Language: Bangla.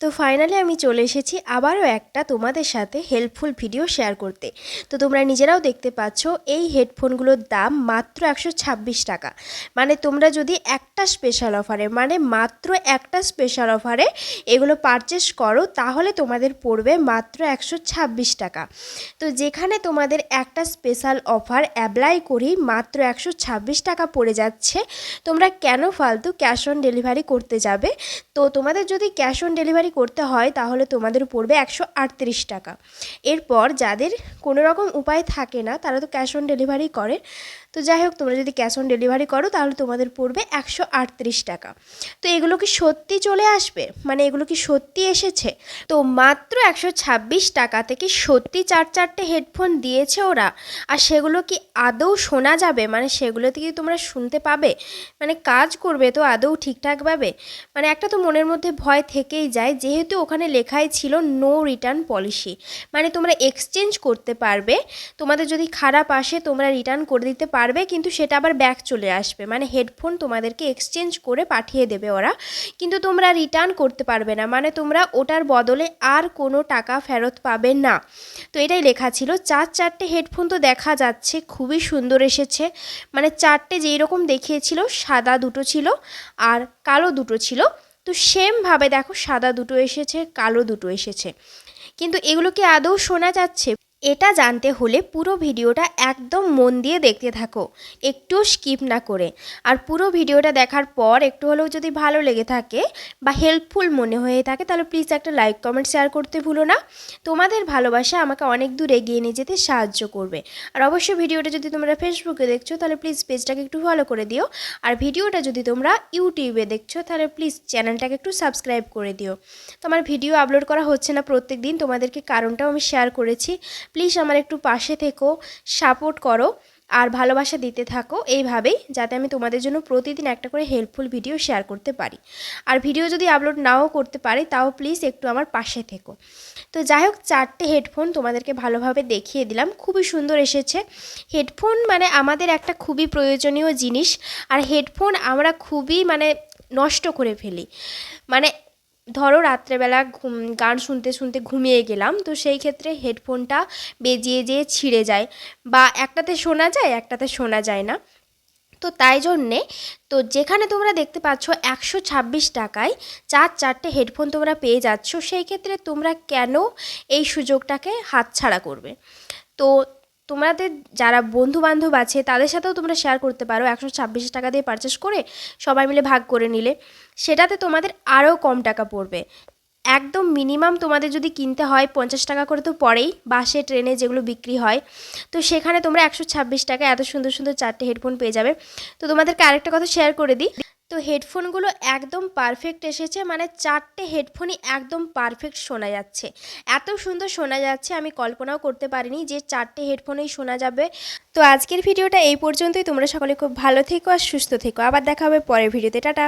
তো ফাইনালি আমি চলে এসেছি আবারও একটা তোমাদের সাথে হেল্পফুল ভিডিও শেয়ার করতে। তো তোমরা নিজেরাও দেখতে পাচ্ছ, এই হেডফোনগুলোর দাম মাত্র একশো ছাব্বিশ টাকা। মানে তোমরা যদি একটা স্পেশাল অফারে মানে মাত্র একটা স্পেশাল অফারে এগুলো পারচেস করো, তাহলে তোমাদের পড়বে মাত্র একশো ছাব্বিশ টাকা। তো যেখানে তোমাদের একটা স্পেশাল অফার অ্যাপ্লাই করি, মাত্র একশো ছাব্বিশ টাকা পড়ে যাচ্ছে। তোমরা কেন ফালতু ক্যাশ অন ডেলিভারি করতে যাবে? তো তোমাদের যদি ক্যাশ অন ডেলিভারি করতে হয় তাহলে তোমাদের পড়বে একশো আটত্রিশ টাকা। এরপর যাদের কোনো রকম উপায় থাকে না, তারা তো ক্যাশ অন ডেলিভারি করে। তো যাই হোক, তোমরা যদি ক্যাশ অন ডেলিভারি করো, তাহলে তোমাদের পড়বে একশো আটত্রিশ টাকা। তো এগুলো কি সত্যি চলে আসবে? মানে এগুলো কি সত্যি এসেছে? তো মাত্র একশো ছাব্বিশ টাকা থেকে সত্যি চার চারটে হেডফোন দিয়েছে ওরা। আর সেগুলো কি আদৌ শোনা যাবে? মানে সেগুলোতে কি তোমরা শুনতে পাবে? মানে কাজ করবে তো আদৌ ঠিকঠাকভাবে? মানে একটা তো মনের মধ্যে ভয় থেকেই যায়, যেহেতু ওখানে লেখাই ছিল নো রিটার্ন পলিসি মানে তোমরা এক্সচেঞ্জ করতে পারবে, তোমাদের যদি খারাপ আসে, তোমরা রিটার্ন করে দিতে পারবে। কিন্তু সেটা আবার ব্যাক চলে আসবে। মানে হেডফোন তোমাদেরকে এক্সচেঞ্জ করে পাঠিয়ে দেবে ওরা। কিন্তু তোমরা রিটার্ন করতে পারবে না। মানে তোমরা ওটার বদলে আর কোনো টাকা ফেরত পাবে না। তো এটাই লেখা ছিল। চার চারটে হেডফোন তো দেখা যাচ্ছে, খুবই সুন্দর এসেছে। মানে চারটে যেই রকম দেখিয়েছিল, সাদা দুটো ছিল আর কালো দুটো ছিল। তো সেমভাবে দেখো, সাদা দুটো এসেছে, কালো দুটো এসেছে। কিন্তু এগুলো কি আদৌ শোনা যাচ্ছে? এটা জানতে হলে পুরো ভিডিওটা একদম মন দিয়ে দেখতে থাকো, একটু স্কিপ না করে। আর পুরো ভিডিওটা দেখার পর একটু হলেও যদি ভালো লেগে থাকে বা হেল্পফুল মনে হয়ে থাকে, তাহলে প্লিজ একটা লাইক কমেন্ট শেয়ার করতে ভুলো না। তোমাদের ভালোবাসা আমাকে অনেক দূর এগিয়ে নিয়ে যেতে সাহায্য করবে। আর অবশ্যই ভিডিওটা যদি তোমরা ফেসবুকে দেখছ, তাহলে প্লিজ পেজটাকে একটু ফলো করে দিও। আর ভিডিওটা যদি তোমরা ইউটিউবে দেখছ, তাহলে প্লিজ চ্যানেলটাকে একটু সাবস্ক্রাইব করে দিও। তোমার ভিডিও আপলোড করা হচ্ছে না প্রত্যেক দিন তোমাদেরকে কারণটাও আমি শেয়ার করেছি। প্লিজ আমার একটু পাশে থেকো সাপোর্ট করো আর ভালোবাসা দিতে থাকো এইভাবেই যাতে আমি তোমাদের জন্য প্রতিদিন একটা করে হেল্পফুল ভিডিও শেয়ার করতে পারি। আর ভিডিও যদি আপলোড নাও করতে পারি তাও প্লিজ একটু আমার পাশে থেকো। তো যাই হোক, চারটে হেডফোন তোমাদেরকে ভালোভাবে দেখিয়ে দিলাম। খুবই সুন্দর এসেছে। হেডফোন মানে আমাদের একটা খুবই প্রয়োজনীয় জিনিস। আর হেডফোন আমরা খুবই মানে নষ্ট করে ফেলি। মানে ধরো রাত্রেবেলা ঘুম, গান শুনতে শুনতে ঘুমিয়ে গেলাম, তো সেই ক্ষেত্রে হেডফোনটা বেজিয়ে যেয়ে ছিঁড়ে যায় বা একটাতে শোনা যায়, একটাতে শোনা যায় না। তো তাই জন্যে, তো যেখানে তোমরা দেখতে পাচ্ছ একশো ছাব্বিশ টাকায় চার চারটে হেডফোন তোমরা পেয়ে যাচ্ছ, সেই ক্ষেত্রে তোমরা কেন এই সুযোগটাকে হাতছাড়া করবে? তো তোমাদের যারা বন্ধু বান্ধব আছে, তাদের সাথেও তোমরা শেয়ার করতে পারো। একশো ছাব্বিশ টাকা দিয়ে পারচেস করে সবাই মিলে ভাগ করে নিলে। সেটাতে তোমাদের আরও কম টাকা পড়বে। একদম মিনিমাম তোমাদের যদি কিনতে হয়, পঞ্চাশ টাকা করে তো পড়েই, বাসে, ট্রেনে যেগুলো বিক্রি হয়। তো সেখানে তোমরা একশো ছাব্বিশ টাকা এত সুন্দর সুন্দর চারটে হেডফোন পেয়ে যাবে। তো তোমাদেরকে আরেকটা কথা শেয়ার করে দিই। তো হেডফোনগুলো একদম পারফেক্ট এসেছে মানে চারটে হেডফোনই একদম পারফেক্ট শোনা যাচ্ছে। এত সুন্দর শোনা যাচ্ছে, আমি কল্পনাও করতে পারিনি যে চারটে হেডফোনেই শোনা যাবে। তো আজকের ভিডিওটা এই পর্যন্তই, তোমরা সকলে খুব ভালো থেকো আর সুস্থ থেকো। আবার দেখা হবে পরের ভিডিওতে, টাটা!